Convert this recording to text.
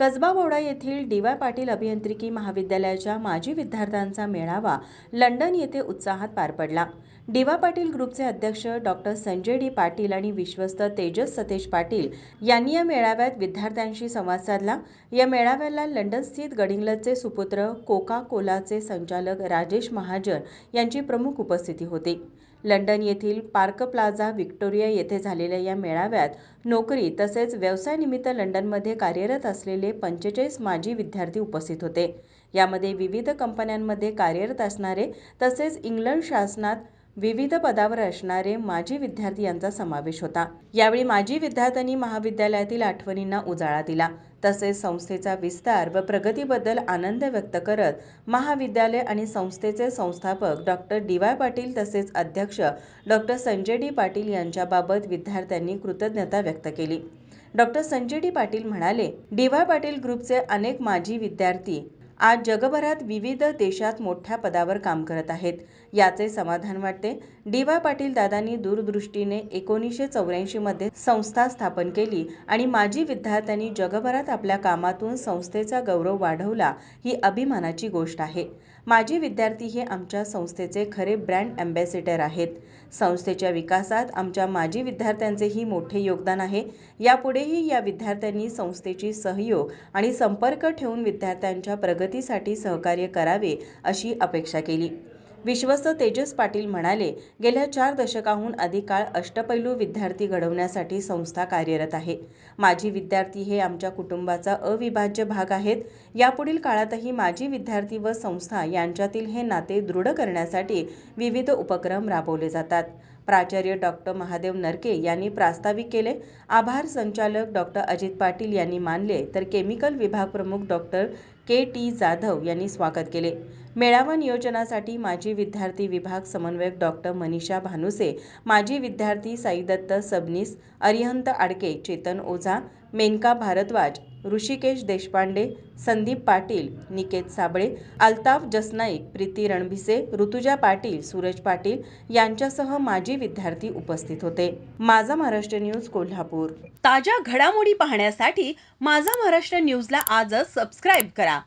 कसबा बोडा येथील D Y Patil अभियांत्रिकी महाविद्यालयाच्या माजी विद्यार्थ्यांचा मेळावा लंडन येथे उत्साहात पार पडला. डी वाय पाटील ग्रुपचे अध्यक्ष डॉक्टर संजय डी पाटील आणि विश्वस्त तेजस सतेज पाटील यांनी या मेळाव्यात विद्यार्थ्यांशी संवाद साधला. या मेळाव्याला लंडन स्थित गडिंग्लजचे सुपुत्र कोका कोलाचे संचालक राजेश महाजन यांची प्रमुख उपस्थिती होती. लंडन येथील पार्क प्लाझा व्हिक्टोरिया येथे झालेल्या या मेळाव्यात नोकरी तसेच व्यवसायानिमित्त लंडनमध्ये कार्यरत असलेले पंचेचाळीस माजी विद्यार्थी उपस्थित होते. यामध्ये विविध कंपन्यांमध्ये कार्यरत असणारे तसेच इंग्लंड शासनात विविध पदावर असणारे माजी विद्यार्थी यांचा समावेश होता. यावेळी माजी विद्यार्थ्यांनी महाविद्यालयातील आठवणींना उजाळा दिला. तसेच संस्थेचा विस्तार व प्रगतीबद्दल आनंद व्यक्त करत महाविद्यालय आणि संस्थेचे संस्थापक डॉक्टर डी. वाय. पाटील तसेच अध्यक्ष डॉक्टर संजय डी. पाटील यांच्याबाबत विद्यार्थ्यांनी कृतज्ञता व्यक्त केली. Doctor Sanjay D. पाटील म्हणाले डी. वाय. पाटील ग्रुपचे अनेक माजी विद्यार्थी आज जगभरात विविध देशात मोठ्या पदावर काम करत आहेत. याचे समाधान वाटते. डी वाय पाटील दादांनी दूरदृष्टीने एकोणीसशे चौऱ्याऐंशीमध्ये संस्था स्थापन केली आणि माजी विद्यार्थ्यांनी जगभरात आपल्या कामातून संस्थेचा गौरव वाढवला ही अभिमानाची गोष्ट आहे. माजी विद्यार्थी हे आमच्या संस्थेचे खरे ब्रँड अँबॅसेडर आहेत. संस्थेच्या विकासात आमच्या माजी विद्यार्थ्यांचेही मोठे योगदान आहे. यापुढेही या विद्यार्थ्यांनी संस्थेची सहयोग आणि संपर्क ठेवून विद्यार्थ्यांच्या प्रगतीसाठी सहकार्य करावे अशी अपेक्षा केली. विश्वस्त तेजस पाटील म्हणाले गेल्या चार दशकाहून अधिक काळ अष्टपैलू विद्यार्थी घडवण्यासाठी संस्था कार्यरत आहे. माजी विद्यार्थी हे आमच्या कुटुंबाचा अविभाज्य भाग आहेत. यापुढील काळातही माजी विद्यार्थी व संस्था यांच्यातील हे नाते दृढ करण्यासाठी विविध उपक्रम राबवले जातात. प्राचार्य डॉक्टर महादेव नरके यांनी प्रास्ताविक केले. आभार संचालक डॉक्टर अजित पाटील यांनी मानले तर केमिकल विभाग प्रमुख डॉक्टर के टी जाधव यांनी स्वागत केले. मेळावा नियोजनासाठी माजी विद्यार्थी विभाग समन्वयक डॉक्टर मनीषा भानुसे माजी विद्यार्थी साईदत्त सबनीस अरिहंत आडके चेतन ओझा मेनका भारद्वाज ऋषिकेश देशपांडे संदीप पाटील निकेत साबळे अल्ताफ जसनाईक प्रीती रणभिसे ऋतुजा पाटील सूरज पाटील यांच्यासह माजी विद्यार्थी उपस्थित होते. माझा महाराष्ट्र न्यूज कोल्हापूर. ताज्या घडामोडी पाहण्यासाठी माझा महाराष्ट्र न्यूजला आजच सबस्क्राईब करा.